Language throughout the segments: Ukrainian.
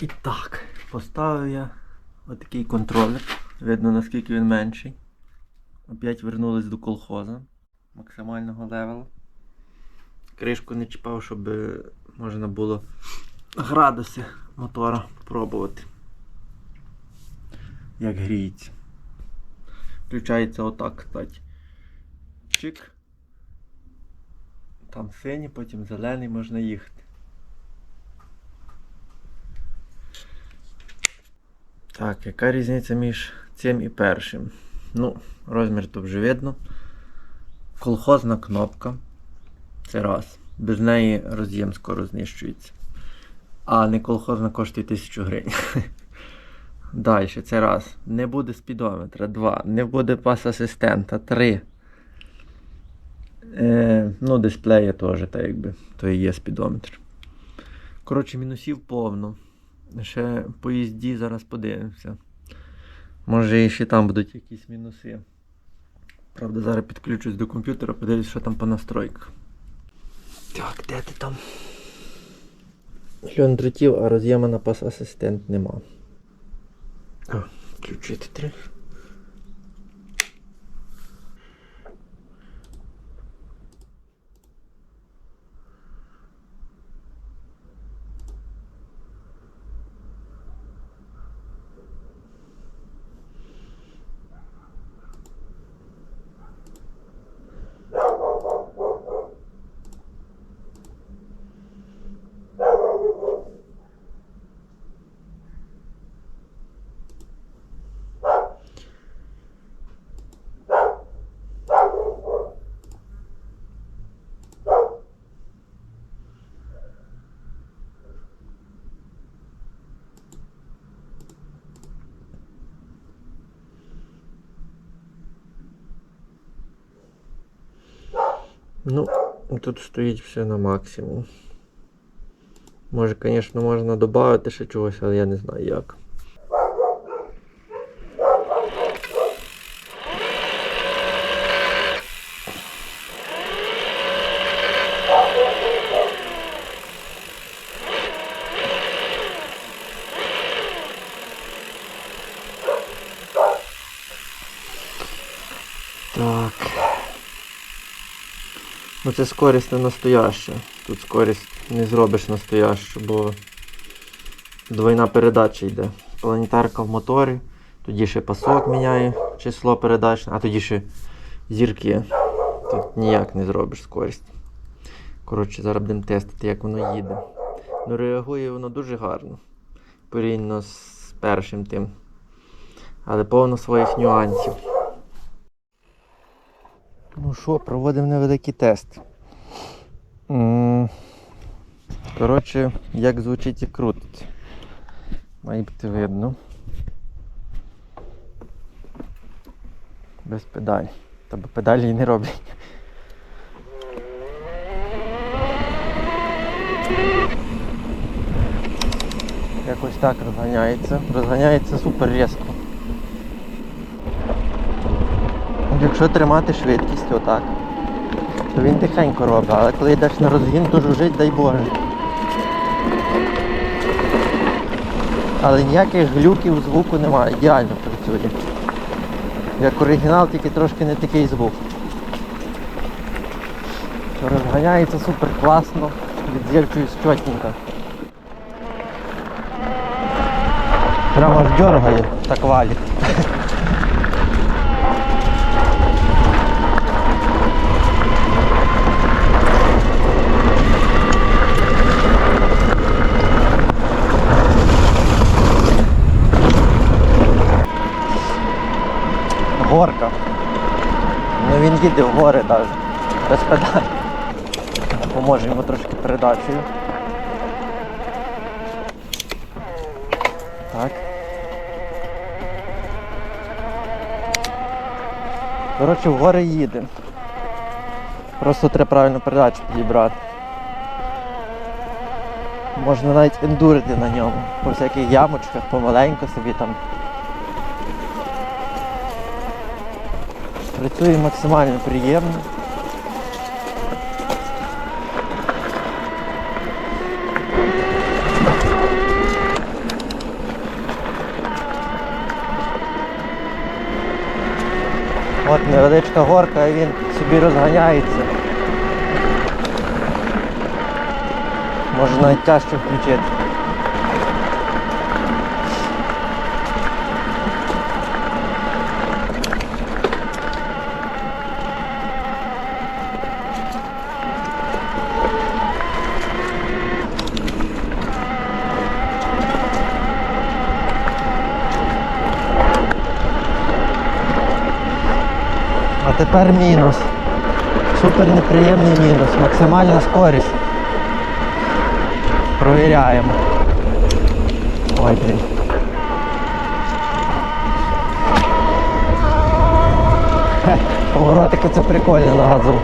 І так, поставив я отакий контролер. Видно наскільки він менший. Опять вернулись до колхоза максимального левела. Кришку не чіпав, щоб можна було градуси мотора пробувати. Як гріється. Включається отак, кстати. Чик. Там синій, потім зелений можна їхати. Так, яка різниця між цим і першим? Ну, розмір тут вже видно. Колхозна кнопка. Це раз. Без неї роз'єм скоро знищується. А не колхозна коштує 1000 гривень. Далі, це раз. Не буде спідометра. Два. Не буде пас-асистента. Три. Е, ну, дисплея теж, так якби. То і є спідометр. Коротше, мінусів повно. Ще по їзді зараз подивимося. Може і ще там будуть якісь мінуси. Правда, зараз підключусь до комп'ютера, подивлюсь, що там по настройках. Так, де ти там? Льон дротів, а роз'єма на пас асистент нема. А, включити три. Ну, тут стоїть все на максимум. Може, звісно, можна додати ще чогось, але я не знаю як. Так. Ну це скорість не настояща. Тут скорість не зробиш настоящу, бо двойна передача йде. Планетарка в моторі, тоді ще пасок міняє число передач, а тоді ще зірки. Тут ніяк не зробиш скорість. Коротше, зараз будемо тестити, як воно їде. Ну реагує воно дуже гарно. Порівняно з першим тим. Але повно своїх нюансів. Ну що, проводимо невеликий тест. Коротше, як звучить і крутить. Має бути видно. Без педалі. Та педалі і не роблять. Якось так розганяється. Розганяється супер різко. Якщо тримати швидкість отак, то він тихенько робить, але коли йдеш на розгін, то жужить, дай Боже. Але ніяких глюків звуку немає, ідеально працює. Як оригінал, тільки трошки не такий звук. Розганяється супер класно, відзірчуюсь чотненько. Прямо аж дергає, так валить. Горка. Ну він їде в гори навіть. Без педалі. Поможе йому трошки передачею. Так. Коротше, в гори їде. Просто треба правильно передачу підібрати. Можна навіть ендурити на ньому. По всяких ямочках, помаленьку собі там. Працює максимально приємно. От невеличка горка і він собі розганяється. Можна навіть тяжче включити. Тепер мінус. Супер неприємний мінус. Максимальна скорість. Провіряємо. Ой, блін. Поворотики це прикольно на газу.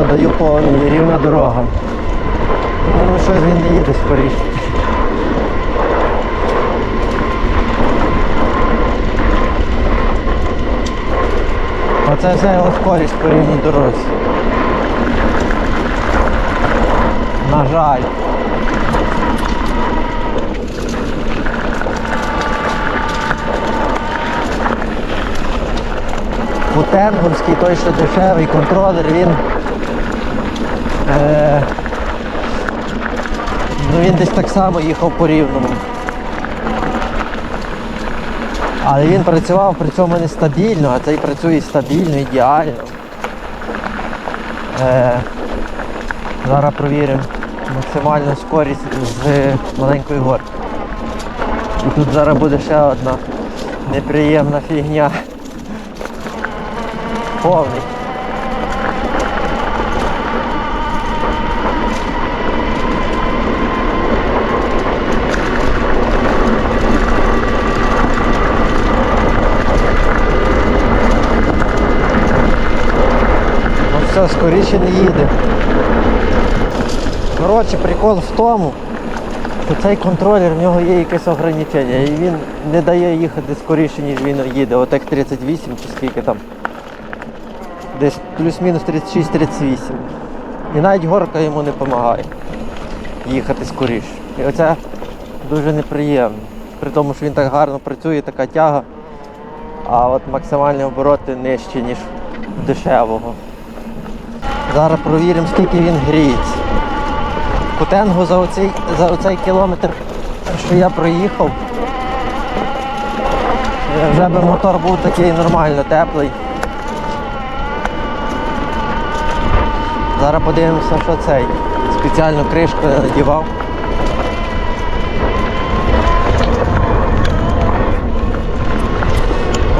Все, даю повний, рівна дорога. Ну щось він не їде скоріше. Оце вся його скорість по рівній дорозі. На жаль. Путенговський, той, що дешевий контролер, він Е, ну він десь так само їхав по рівному. Але він працював при цьому нестабільно, а цей працює стабільно, ідеально. Е, зараз провіримо максимальну скорість з маленької горки. І тут зараз буде ще одна неприємна фігня. Повний. Все, скоріше не їде. Коротше, прикол в тому, що цей контролер, в нього є якесь ограничення, і він не дає їхати скоріше, ніж він їде. От як 38 чи скільки там. Десь плюс-мінус 36-38. І навіть горка йому не допомагає їхати скоріше. І оце дуже неприємно. При тому, що він так гарно працює, така тяга, а от максимальні обороти нижчі, ніж дешевого. Зараз провіримо, скільки він гріється. Котенгу за оцей, за оцей кілометр, що я проїхав, е, вже би мотор був такий нормально теплий. Зараз подивимося, що цей. Спеціальну кришку я надівав.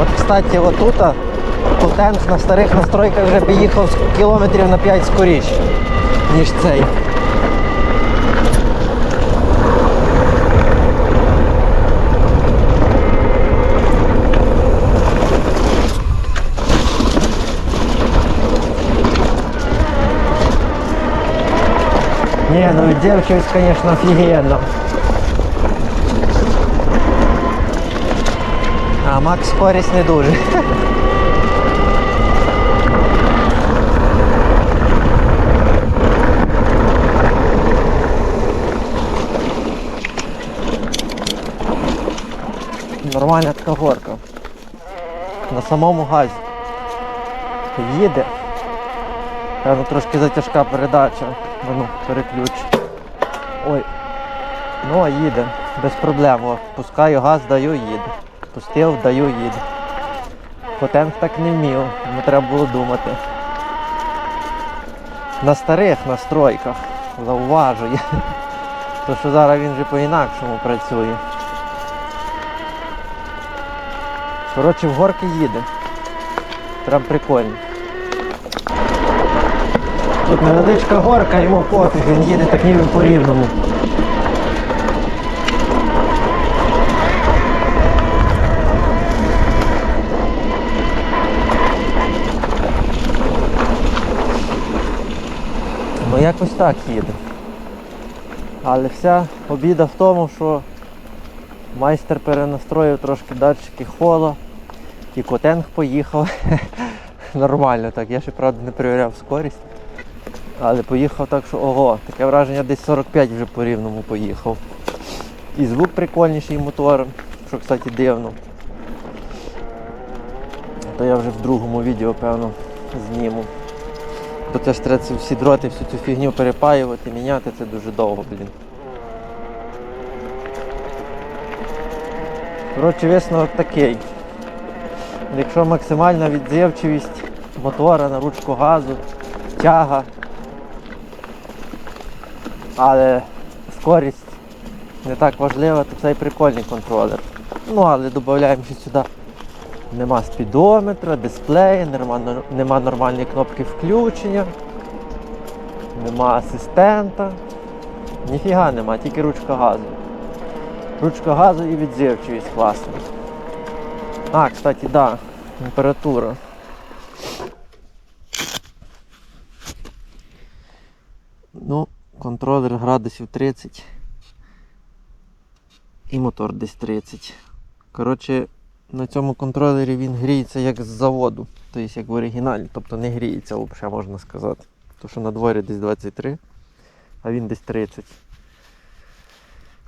От, кстати, отут Котенг на старих настройках вже би їхав з кілометрів на 5 скоріше, ніж цей. Не, ну девчусь, конечно, офигенно. А Макс скорість не дуже. Нормальна така горка. На самому газі. Їде. Певно, трошки затяжка передача. Воно переключ. Ой. Ну а їде. Без проблем. О, Пускаю газ, даю, їде. Пустив, даю, їде. Потенг так не вмів, йому треба було думати. На старих настройках зауважує. То що зараз він вже по-інакшому працює. Коротше, в горки їде. Прям прикольно. Тут невеличка горка, йому пофіг, він їде так ніби по рівному. Ну якось так їде. Але вся обіда в тому, що майстер перенастроїв трошки датчики хола, і котенг поїхав нормально так. Я ще правда не перевіряв скорість. Але поїхав так, що ого, таке враження десь 45 вже по рівному поїхав. І звук прикольніший мотора, що кстати дивно. То я вже в другому відео, певно, зніму. Бо це ж треба всі дроти, всю цю фігню перепаювати, міняти, це дуже довго, блін. Коротше, висновок такий. Якщо максимальна відзивчивість мотора на ручку газу, тяга, але скорість не так важлива, то це і прикольний контролер. Ну, але додаємо ще сюди. Нема спідометра, дисплея, нема, нема нормальної кнопки включення, нема асистента. Ніфіга нема, тільки ручка газу. Ручка газу і відзивчивість класна. А, кстати, да, температура. Ну, контролер градусів 30. І мотор десь 30. Коротше, на цьому контролері він гріється як з заводу, тобто як в оригіналі, тобто не гріється взагалі, можна сказати. Тому що на дворі десь 23, а він десь 30.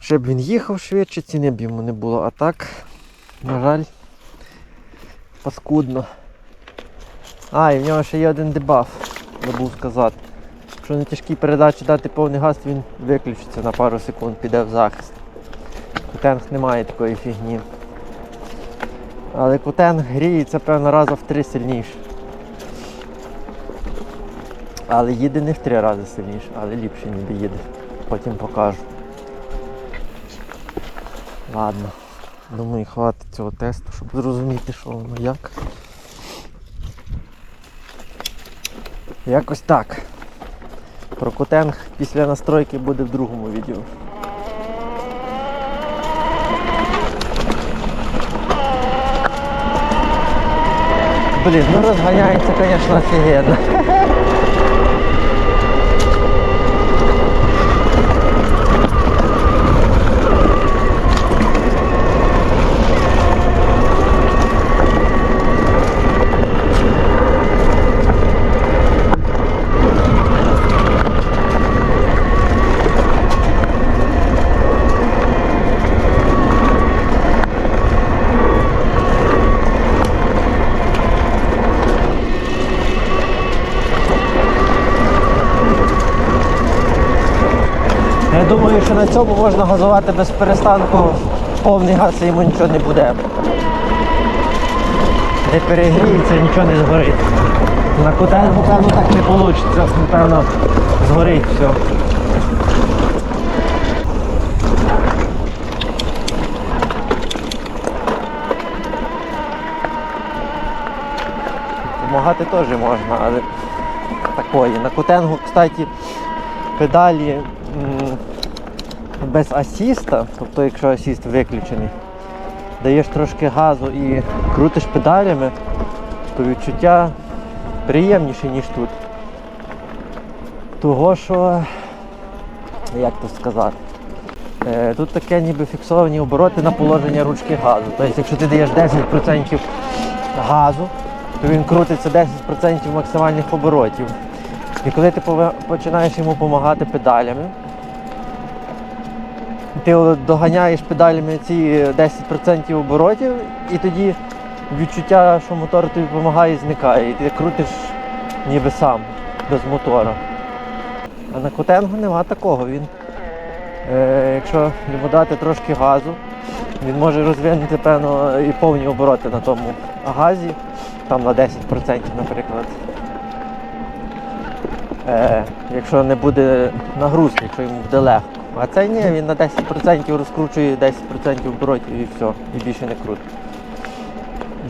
Щоб він їхав швидше, ціни б йому не було. А так, на жаль, паскудно. А, і в нього ще є один дебаф, забув сказати. Якщо на тяжкій передачі дати повний газ, він виключиться на пару секунд, піде в захист. Кутенг немає такої фігні. Але кутенг гріється, певно, раза в три сильніше. Але їде не в три рази сильніше, але ліпше ніби їде. Потім покажу. Ладно. Думаю, хватить цього тесту, щоб зрозуміти, що воно як. Якось так. Про кутенг після настройки буде в другому відео. Блін, ну розганяється, звісно, офігенно. Я думаю, що на цьому можна газувати без перестанку повний газ і йому нічого не буде. Не перегріється, нічого не згорить. На котельну, певно, так не вийде. Напевно, згорить все. Помагати теж можна, але такої. На котенгу, кстати, педалі без асіста, тобто якщо асіст виключений, даєш трошки газу і крутиш педалями, то відчуття приємніше, ніж тут. Того що, як то сказати, е, тут таке ніби фіксовані обороти на положення ручки газу. Тобто, якщо ти даєш 10% газу, то він крутиться 10% максимальних оборотів. І коли ти починаєш йому допомагати педалями, ти доганяєш педалями ці 10% оборотів, і тоді відчуття, що мотор тобі допомагає, зникає. І ти крутиш ніби сам, без мотора. А на котенгу нема такого. Він, е, якщо йому дати трошки газу, він може розвинути, певно, і повні обороти на тому газі, там на 10%, наприклад. Е, якщо не буде нагрузки, якщо йому буде легко. А цей ні, він на 10% розкручує 10% оборотів і все, і більше не крутить.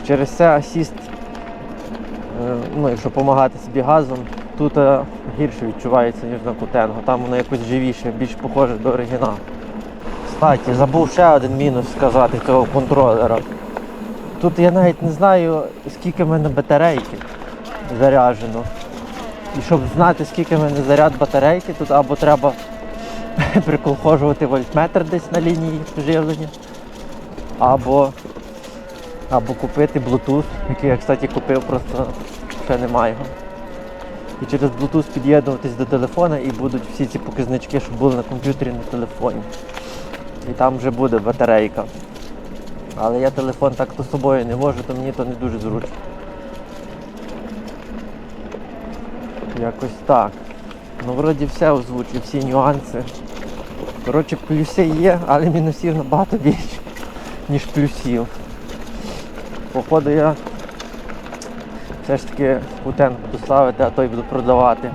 Через це асіст, е, ну, якщо допомагати собі газом, тут е, гірше відчувається, ніж на кутенгу. Там воно якось живіше, більш похоже до оригіналу. Кстати, забув ще один мінус сказати цього контролера. Тут я навіть не знаю, скільки в мене батарейки заряджено. І щоб знати, скільки в мене заряд батарейки, тут або треба приколхожувати вольтметр десь на лінії живлення, або, або купити Bluetooth, який я, кстати, купив просто ще немає його. І через Bluetooth під'єднуватись до телефона і будуть всі ці показнички, що були на комп'ютері на телефоні. І там вже буде батарейка. Але я телефон так то собою не вожу, то мені то не дуже зручно. Якось так. Ну, вроді все озвучив, всі нюанси. Коротше, плюси є, але мінусів набагато більше, ніж плюсів. Походу я все ж таки кутен буду ставити, а той буду продавати.